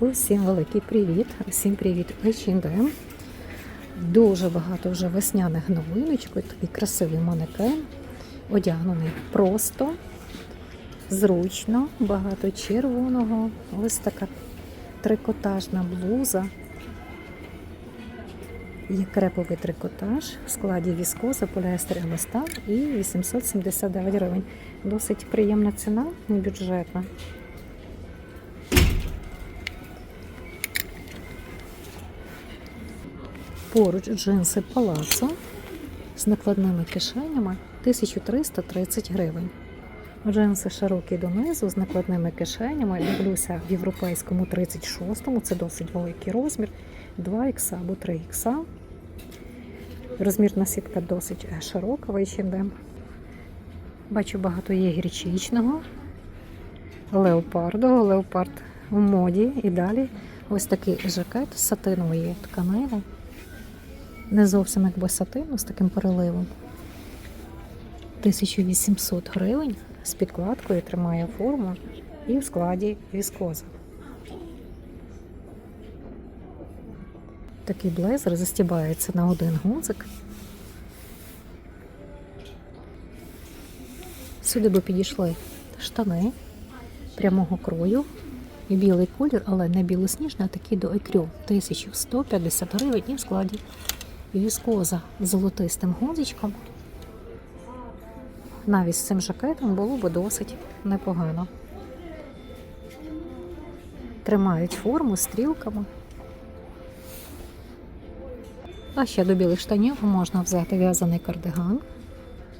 Усім великий привіт! Усім привіт H&M. Дуже багато вже весняних новиночок. Такий красивий манекен. Одягнений просто, зручно, багато червоного. Ось така трикотажна блуза. Є креповий трикотаж в складі віскоза, поліестер і і 879 гривень. Досить приємна ціна, бюджетна. Поруч джинси Palazzo з накладними кишенями 1330 гривень. Джинси широкі донизу з накладними кишенями. Дивлюся в європейському 36-му, це досить великий розмір. 2х або 3х. Розмірна сітка досить широка в H&M. Бачу, багато є гірчичного, леопардового, леопард в моді. І далі ось такий жакет з сатинової тканини. Не зовсім якби сатину з таким переливом. 1800 гривень з підкладкою тримає форму і в складі віскоза. Такий блейзер застібається на один гудзик. Сюди би підійшли штани прямого крою і білий колір, але не білосніжний, а такий до екрю. 1150 гривень і в складі віскоза з золотистим гудзичком. Навіть з цим жакетом було б досить непогано. Тримають форму стрілками. А ще до білих штанів можна взяти в'язаний кардиган.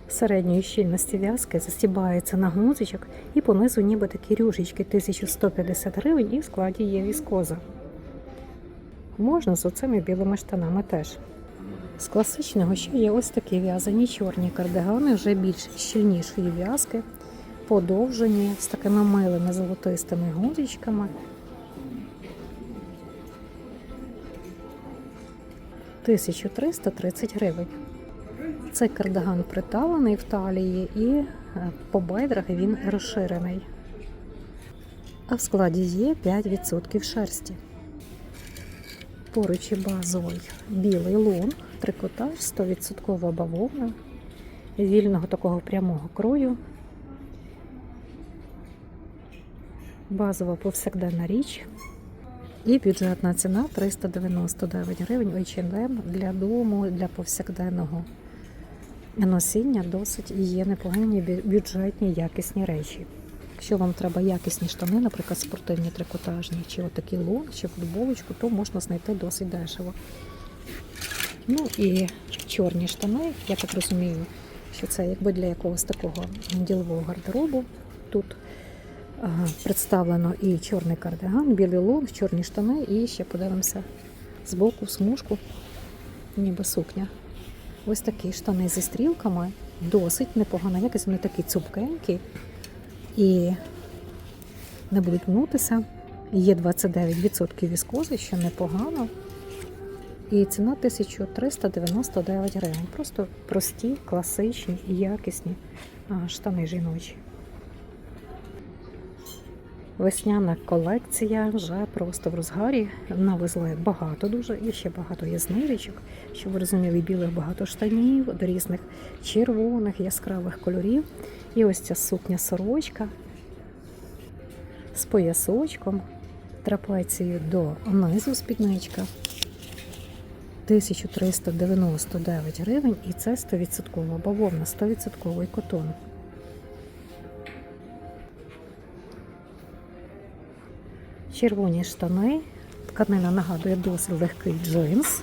Середньої щільності в'язки застібається на гудзичок і понизу ніби такі рюшечки 1150 гривень і в складі є віскоза. Можна з оцими білими штанами теж. З класичного ще є ось такі в'язані чорні кардигани, вже більш щільнішої в'язки, подовжені з такими милими золотистими гудзичками. 1330 гривень. Цей кардиган приталений в талії і е, по бедрах він розширений. А в складі є 5% шерсті. Поруч базовий білий лон, трикотаж, 100% бавовна, вільного такого прямого крою. Базова повсякденна річ. І бюджетна ціна 399 гривень H&M для дому, для повсякденного носіння досить є непогані бюджетні якісні речі. Якщо вам треба якісні штани, наприклад, спортивні трикотажні, чи отакий лон, чи футболочку, то можна знайти досить дешево. Ну і чорні штани, я так розумію, що це якби для якогось такого ділового гардеробу. Тут представлено і чорний кардиган, білий лон, чорні штани, і ще подивимося збоку смужку, ніби сукня. Ось такі штани зі стрілками, досить непогана якість, вони такі цупкенькі і не будуть гнутися. Є 29% віскози, що непогано. І ціна 1399 гривень. Просто прості, класичні і якісні штани жіночі. Весняна колекція вже просто в розгарі. Навезли багато дуже, і ще багато є знижечок. Щоб ви розуміли, білих багато штанів, до різних червоних, яскравих кольорів. І ось ця сукня сорочка з поясочком, трапецією до низу спідничка. 1399 гривень, і це 100% бавовна, 100% котон. Червоні штани. Тканина нагадує досить легкий джинс,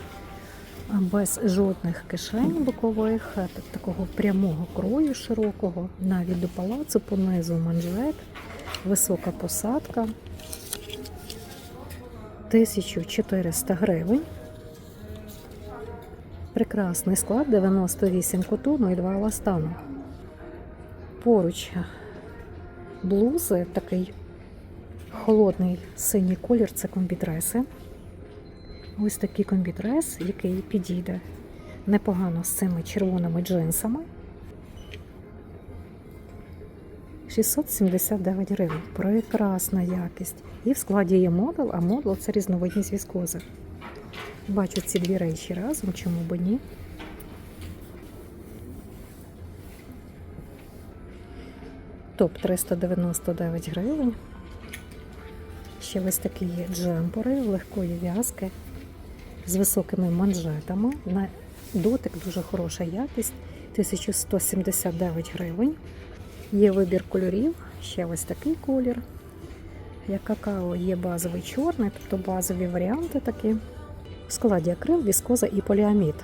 без жодних кишень бокових, е, такого прямого крою широкого, навіть до палацу, понизу манжет, висока посадка. 1400 гривень. Прекрасний склад 98 котону і 2 еластану. Поруч блузи такий холодний синій колір це комбітреси. Ось такий комбітрес, який підійде непогано з цими червоними джинсами. 679 гривень. Прекрасна якість. І в складі є модул, а модул це різновидність віскози. Бачу ці дві речі разом, чому б ні. Топ 399 гривень. Ще ось такі є джемпери легкої в'язки з високими манжетами. На дотик дуже хороша якість. 1179 гривень. Є вибір кольорів, ще ось такий колір. Як какао є базовий чорний, тобто базові варіанти такі. В складі акрил, віскоза і поліамід.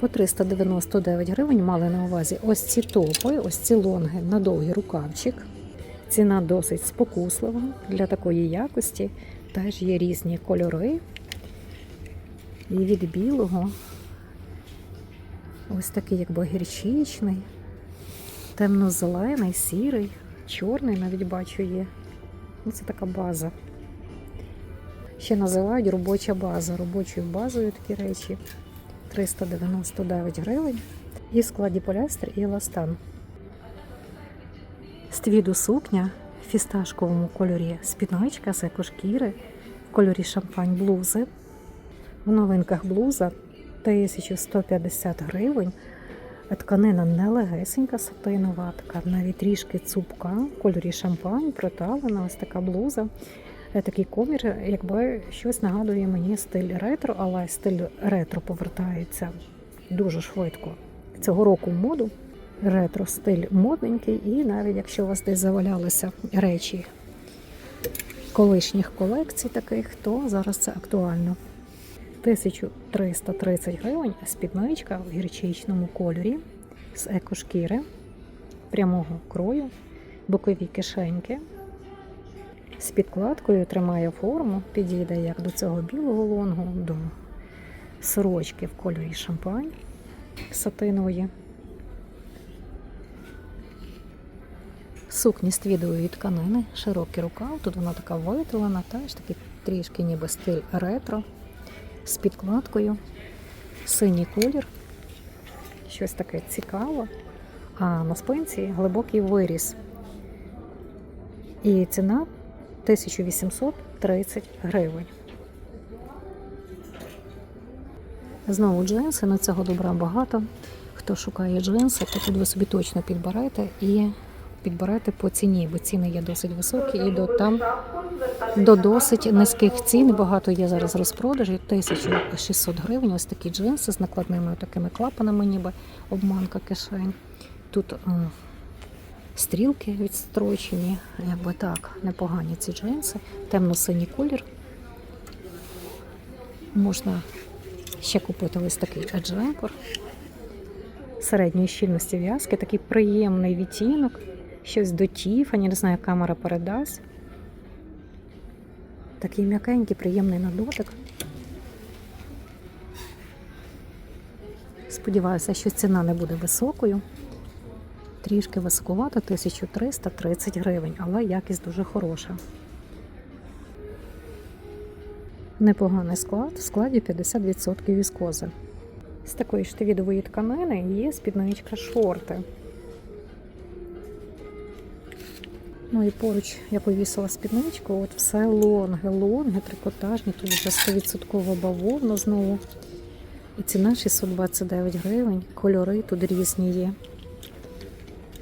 По 399 гривень мали на увазі ось ці топи, ось ці лонги на довгий рукавчик. Ціна досить спокуслива для такої якості. Теж є різні кольори. І від білого ось такий, якби гірчичний, темно-зелений, сірий, чорний навіть бачу є. Ну, Це така база. Ще називають робоча база. Робочою базою такі речі 399 гривень. І в складі поліестер і еластан. З твіду сукня в фісташковому кольорі спідничка екошкіри в кольорі шампань блузи. В новинках блуза 1150 гривень. Тканина не легесенька сатинова, така навіть трішки цупка, в кольорі шампань, проталена, ось така блуза. Е, Такий комір, якби щось нагадує мені стиль ретро, але стиль ретро повертається дуже швидко. Цього року в моду ретро стиль модненький, і навіть якщо у вас десь завалялися речі колишніх колекцій таких, то зараз це актуально. 1330 гривень спідничка в гірчичному кольорі з екошкіри прямого крою, бокові кишеньки. З підкладкою тримає форму, підійде як до цього білого лонгу, до сорочки в кольорі шампань сатинової. Сукні з твідової тканини, широкий рукав, тут вона така витилена, теж такий трішки ніби стиль ретро з підкладкою, синій колір, щось таке цікаве. А на спинці глибокий виріс. І ціна 1830 гривень. Знову джинси, на цього добра багато. Хто шукає джинси, то тут ви собі точно підберете і підберете по ціні, бо ціни є досить високі і до там до досить низьких цін. Багато є зараз розпродажі. 1600 гривень. Ось такі джинси з накладними такими клапанами, ніби обманка кишень. Тут стрілки відстрочені, якби так, непогані ці джинси, темно-синій колір. Можна ще купити ось такий джемпер середньої щільності в'язки, такий приємний відтінок, щось до Тіфані, не знаю, камера передасть. Такий м'якенький, приємний на дотик. Сподіваюся, що ціна не буде високою. Трішки високувато, 1330 гривень, але якість дуже хороша. Непоганий склад, в складі 50% віскози. З такої ж твідової тканини є спідничка шорти. Ну і поруч я повісила спідничку, от все лонги, лонги, трикотажні, тут вже 100% бавовна знову. І ціна 629 гривень, кольори тут різні є.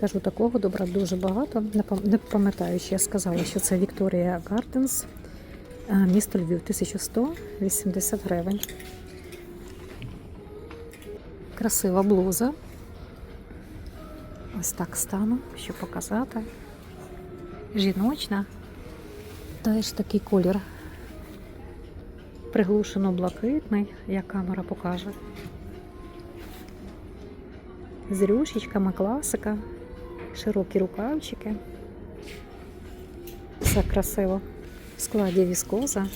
Кажу, такого добра дуже багато. Не пам- пам'ятаю, чи я сказала, що це Victoria Gardens, е, місто Львів, 1180 гривень. Красива блуза. Ось так стану, щоб показати. Жіночна. Теж такий колір. Приглушено блакитний, як камера покаже. З рюшечками, класика, широкі рукавчики. Все красиво. В складі віскоза.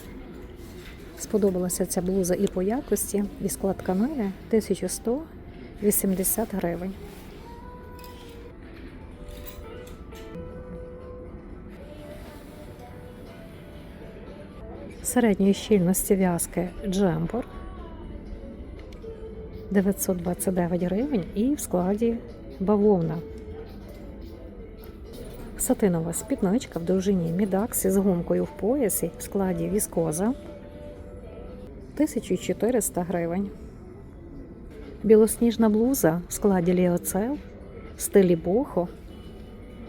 Сподобалася ця блуза і по якості, і склад тканини 1180 гривень. Середньої щільності в'язки джемпер 929 гривень і в складі бавовна. Сатинова спідничка в довжині мідаксі з гумкою в поясі в складі віскоза 1400 гривень. Білосніжна блуза в складі ліоцел в стилі бохо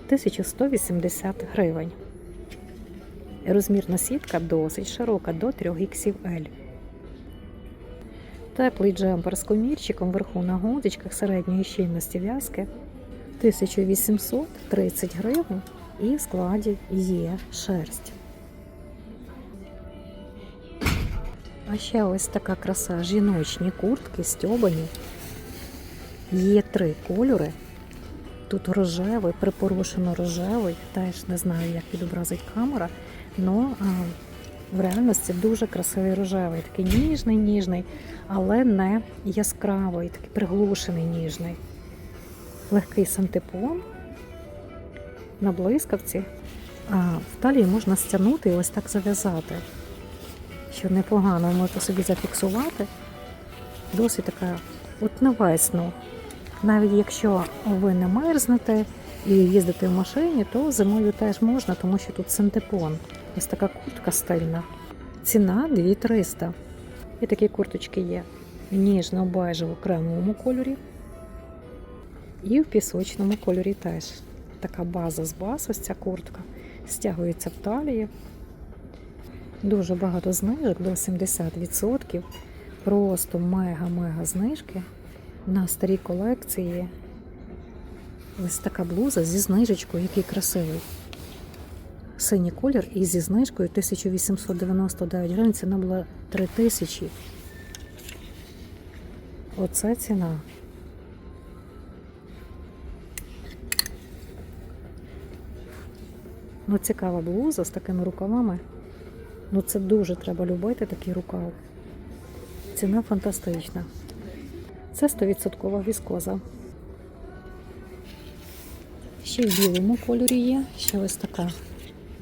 1180 гривень. Розмірна сітка досить широка до 3 XL. Теплий джемпер з комірчиком вверху на гудзичках середньої щільності в'язки 1830 гривень і в складі є шерсть. А ще ось така краса жіночні куртки стьобані. Є три кольори. Тут рожевий, припорошено рожевий, теж не знаю, як відобразить камера, але в реальності дуже красивий рожевий, такий ніжний, ніжний, але не яскравий, такий приглушений ніжний. Легкий сантепон на блискавці. А в талії можна стягнути і ось так зав'язати, що непогано можете собі зафіксувати. Досить така от на. Навіть якщо ви не мерзнете і їздите в машині, то зимою теж можна, тому що тут синтепон. Ось така куртка стильна. Ціна 2300. І такі курточки є ніжно-бежево кремовому кольорі. І в пісочному кольорі теж. Така база з баз, ось ця куртка. Стягується в талії. Дуже багато знижок до 70%. Просто мега-мега знижки на старі колекції. Ось така блуза зі знижечкою, який красивий. Синій колір і зі знижкою 1899 гривень. Ціна була 3000. Оце ціна. Ну, цікава блуза з такими рукавами. Ну, це дуже треба любити такий рукав. Ціна фантастична. Це 100% віскоза. Ще в білому кольорі є, ще ось така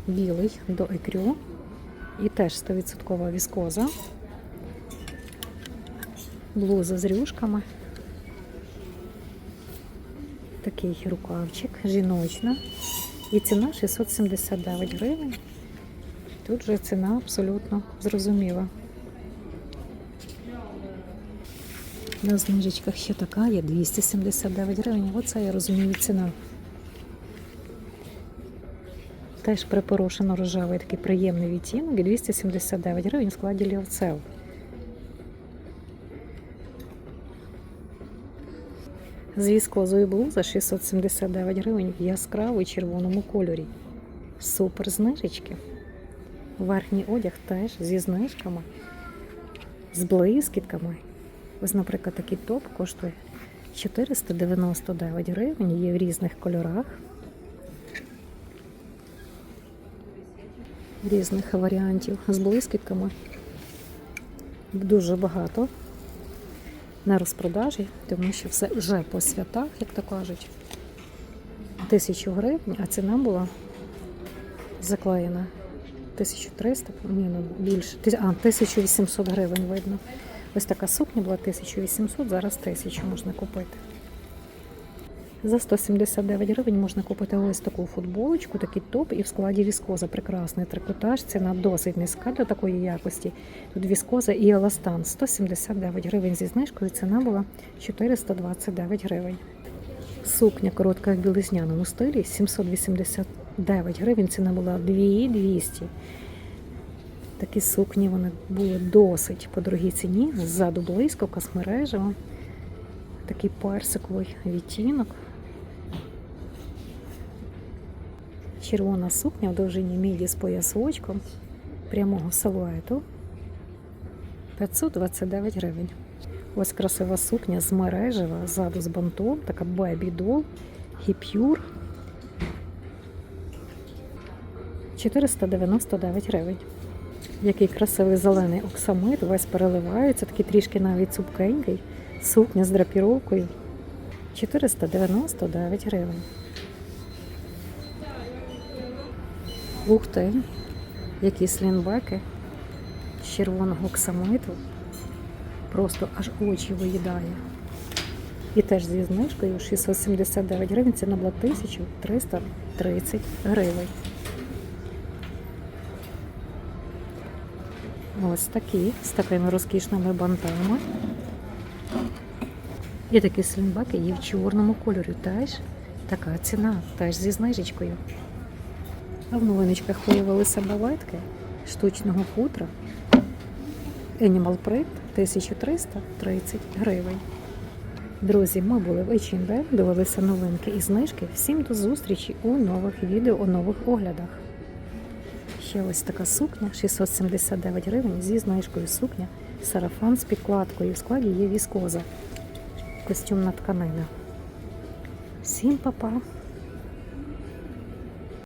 білий до екрю. І теж 100% віскоза. Блуза з рюшками. Такий рукавчик, жіночна. І ціна 679 гривень. Тут же ціна абсолютно зрозуміла. На знижечках ще така є 279 гривень. Оце я розумію ціна. Теж припорошено рожевий такий приємний відтінок і 279 гривень в складі лівцел. З віскозою блуза 679 гривень в яскравий червоному кольорі. Супер знижечки. Верхній одяг теж зі знижками, з блискітками. Ось, наприклад, такий топ коштує 499 гривень, є в різних кольорах, різних варіантів з блискітками. Дуже багато на розпродажі, тому що все вже по святах, як то кажуть. Тисячу гривень, а ціна була заклеєна 1300, ні, ну більше, а 1800 гривень видно. Ось така сукня була 1800, зараз 1000 можна купити. За 179 гривень можна купити ось таку футболочку, такий топ і в складі віскоза. Прекрасний трикотаж. Ціна досить низька для такої якості. Тут віскоза і еластан 179 гривень зі знижкою. Ціна була 429 гривень. Сукня коротка в білизняному стилі 789 гривень. Ціна була 2200. Такі сукні вони були досить по дорогій ціні. Ззаду блискавка з мережево. Такий персиковий відтінок. Червона сукня в довжині міді з поясочком прямого силуету 529 гривень. Ось красива сукня з мережева, ззаду з бантом, така бебі-дол, гіпюр 499 гривень. Який красивий зелений оксамит, весь переливається, такий трішки навіть цупкенький. Сукня з драпіровкою 499 гривень. Ух ти, які слінбеки з червоного оксамиту. Просто аж очі виїдає. І теж зі знижкою 679 гривень, ціна була 1330 гривень. Ось такі, з такими розкішними бантами. І такі слінбаки є в чорному кольорі. Теж така ціна, теж зі знижечкою. А в новиночках появилися балетки штучного хутра. Animal Print 1330 гривень. Друзі, ми були в H&M, дивилися новинки і знижки. Всім до зустрічі у нових відео, у нових оглядах. Ще ось така сукня 679 гривень зі знижкою сукня, сарафан з підкладкою. В складі є віскоза, костюмна тканина. Всім па-па!